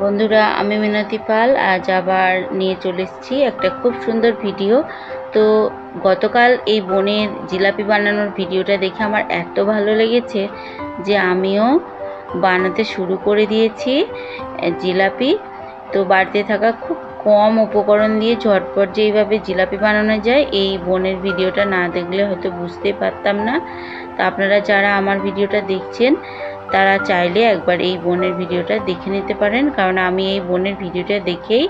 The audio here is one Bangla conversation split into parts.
বন্ধুরা, আমি মিনতি পাল। আজ আবার নিয়ে চলে এসেছি একটা খুব সুন্দর ভিডিও। তো গতকাল এই বনের জিলাপি বানানোর ভিডিওটা দেখে আমার এত ভালো লেগেছে যে আমিও বানাতে শুরু করে দিয়েছি জিলাপি। তো বাড়িতে থাকা খুব কম উপকরণ দিয়ে ঝটপট যে এইভাবে জিলাপি বানানো যায়, এই বনের ভিডিওটা না দেখলে হয়তো বুঝতেই পারতাম না। তা আপনারা যারা আমার ভিডিওটা দেখছেন, তারা চাইলে একবার এই বনের ভিডিওটা দেখে নিতে পারেন, কারণ আমি এই বনের ভিডিওটা দেখেই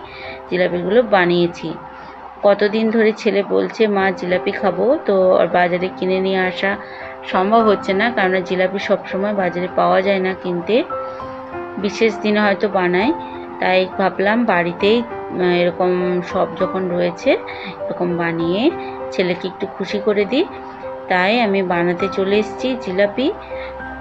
জিলাপিগুলো বানিয়েছি। কতদিন ধরে ছেলে বলছে, মা, জিলাপি খাব। তো বাজারে কিনে নিয়ে আসা সম্ভব হচ্ছে না, কারণ জিলাপি সবসময় বাজারে পাওয়া যায় না কিনতে। বিশেষ দিনে হয়তো বানায়, তাই ভাবলাম বাড়িতেই এরকম সব যখন রয়েছে, এরকম বানিয়ে ছেলেকে একটু খুশি করে দিই। তাই আমি বানাতে চলে এসেছি জিলাপি।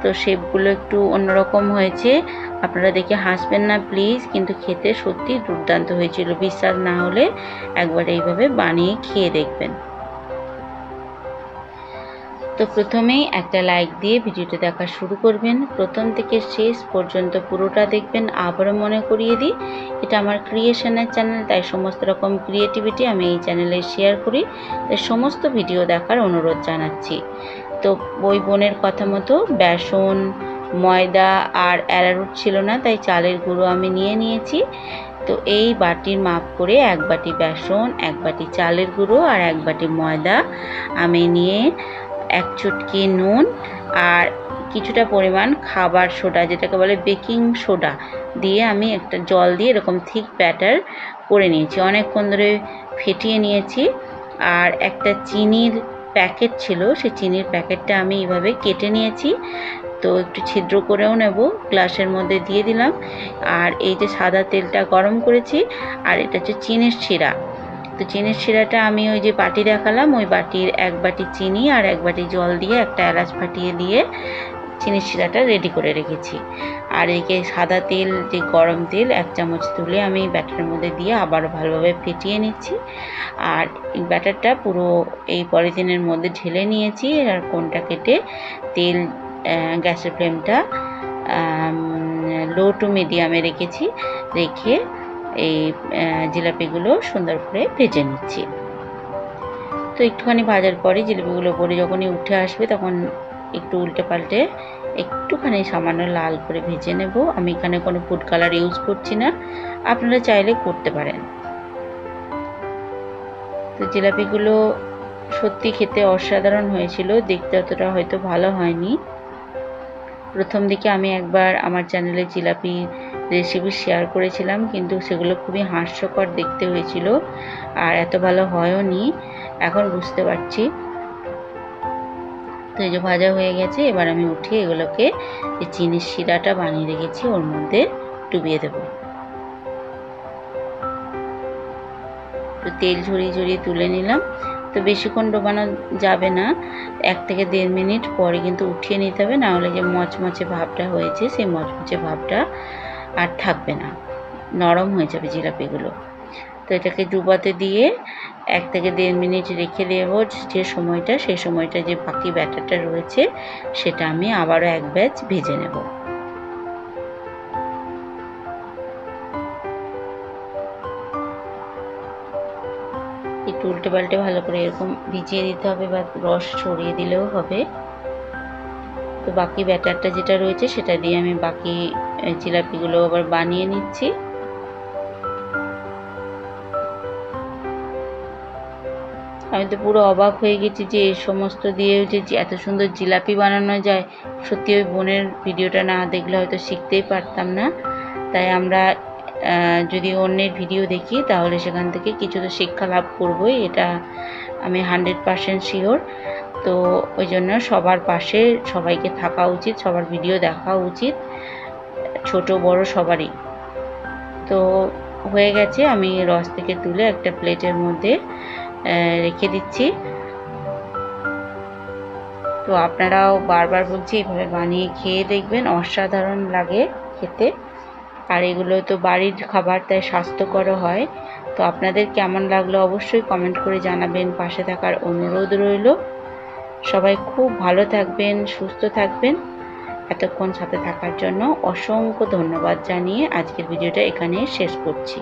তো শেপগুলো একটু অন্যরকম হয়েছে। আপনারা দেখে হাসবেন না, প্লিজ, কিন্তু খেতে সত্যি দুর্দান্ত হয়েছিল। বিশ্বাস না হলে একবার এইভাবে বানিয়ে খেয়ে দেখবেন। তো প্রথমেই একটা লাইক দিয়ে ভিডিওটা দেখা শুরু করবেন। প্রথম থেকে শেষ পর্যন্ত পুরোটা দেখবেন। আবারও মনে করিয়ে দিই, এটা আমার ক্রিয়েশনের চ্যানেল তাই সমস্ত রকম ক্রিয়েটিভিটি আমি এই চ্যানেলে শেয়ার করি। তাই সমস্ত ভিডিও দেখার অনুরোধ জানাচ্ছি। তো ওই বোনের কথা মতো বেসন, ময়দা আর অ্যারারুট ছিল না, তাই চালের গুঁড়ো আমি নিয়ে নিয়েছি। তো এই বাটির মাপ করে এক বাটি বেসন, এক বাটি চালের গুঁড়ো আর এক বাটি ময়দা আমি নিয়ে এক চুটকি নুন আর কিছুটা পরিমাণ খাবার সোডা, যেটাকে বলে বেকিং সোডা দিয়ে আমি একটা জল দিয়ে এরকম থিক ব্যাটার করে নিয়েছি। অনেকক্ষণ ধরে ফেটিয়ে নিয়েছি আর একটা চিনির প্যাকেট ছিল, সেই চিনির প্যাকেটটা আমি এইভাবে কেটে নিয়েছি। তো একটু ছিদ্র করেও নেব, গ্লাসের মধ্যে দিয়ে দিলাম। আর এই যে সাদা তেলটা গরম করেছি, আর এটা হচ্ছে চিনির শিরা। তো চিনির শিরাটা আমি ওই যে বাটি দেখালাম, ওই বাটির এক বাটি চিনি আর এক বাটি জল দিয়ে একটা এলাচ ফাটিয়ে দিয়ে চিনির শিরাটা রেডি করে রেখেছি। আর একে সাদা তেল, যে গরম তেল, এক চামচ তুলে আমি ব্যাটারের মধ্যে দিয়ে আবার ভালোভাবে ফেটিয়ে নিচ্ছি। আর ব্যাটারটা পুরো এই পলিথিনের মধ্যে ঢেলে নিয়েছি আর কোনটা কেটে তেল গ্যাসের ফ্লেমটা লো টু মিডিয়ামে রেখেছি। রেখে এই জিলাপিগুলো সুন্দর করে ভেজে নিচ্ছি। তো একটুখানি ভাজার পরে জিলিপিগুলো পরে যখনই উঠে আসবে তখন একটু উল্টে পাল্টে একটুখানি সামান্য লাল করে ভেজে নেব। আমি এখানে কোনো ফুড কালার ইউজ করছি না। আপনারা চাইলে করতে পারেন। তো জিলাপিগুলো সত্যি খেতে অসাধারণ হয়েছিল। দেখতে অতটা হয়তো ভালো হয়নি। প্রথম দিকে আমি একবার আমার চ্যানেলে জিলাপি রেসিপি শেয়ার করেছিলাম, কিন্তু সেগুলো খুবই হাস্যকর দেখতে হয়েছিল আর এত ভালো হয়ও নি এখন বুঝতে পারছি। তো এই যে ভাজা হয়ে গেছে, এবার আমি উঠিয়ে এগুলোকে যে চিনির শিরাটা বানিয়ে রেখেছি, ওর মধ্যে ডুবিয়ে দেব। তো তেল ঝরিয়ে ঝরিয়ে তুলে নিলাম। তো বেশিক্ষণ ডোবানো যাবে না। এক থেকে দেড় মিনিট পরে কিন্তু উঠিয়ে নিতে হবে, না হলে যে মচমচে ভাবটা হয়েছে, সেই মচমচে ভাবটা আর থাকবে না। নরম হয়ে যাবে জিলাপিগুলো। তো এটাকে ডুবাতে দিয়ে এক থেকে দেড় মিনিট রেখে দেবো যে সময়টা, সেই সময়টা যে বাকি ব্যাটারটা রয়েছে, সেটা আমি আবারও এক ব্যাচ ভেজে নেব। একটু উল্টে পাল্টে ভালো করে এরকম ভিজিয়ে দিতে হবে বা রস ছড়িয়ে দিলেও হবে। তো বাকি ব্যাটারটা যেটা রয়েছে সেটা দিয়ে আমি বাকি জিলাপিগুলো আবার বানিয়ে নিচ্ছি। আমি তো পুরো অবাক হয়ে গেছি যে এই সমস্ত দিয়ে যে এত সুন্দর জিলাপি বানানো যায়। সত্যি ওই বোনের ভিডিওটা না দেখলে হয়তো শিখতেই পারতাম না। তাই আমরা যদি অন্যের ভিডিও দেখি, তাহলে সেখান থেকে কিছু তো শিক্ষা লাভ করবই, এটা আমি হান্ড্রেড পারসেন্ট শিওর তো ওই জন্য সবার পাশে সবাইকে থাকা উচিত, সবার ভিডিও দেখা উচিত, ছোট, বড় সবারই। তো হয়ে গেছে, আমি রস থেকে তুলে একটা প্লেটের মধ্যে রেখে দিচ্ছি। তো আপনারাও বারবার বলছি, এভাবে বানিয়ে খেয়ে দেখবেন, অসাধারণ লাগে খেতে। আর এগুলো তো বাড়ির খাবার, তাই স্বাস্থ্যকরও হয়। তো আপনাদের কেমন লাগল অবশ্যই কমেন্ট করে জানাবেন। পাশে থাকার অনুরোধ রইল। সবাই খুব ভালো থাকবেন, সুস্থ থাকবেন। এতক্ষণ সাথে থাকার জন্য অসংখ্য ধন্যবাদ জানিয়ে আজকের ভিডিওটা এখানে শেষ করছি।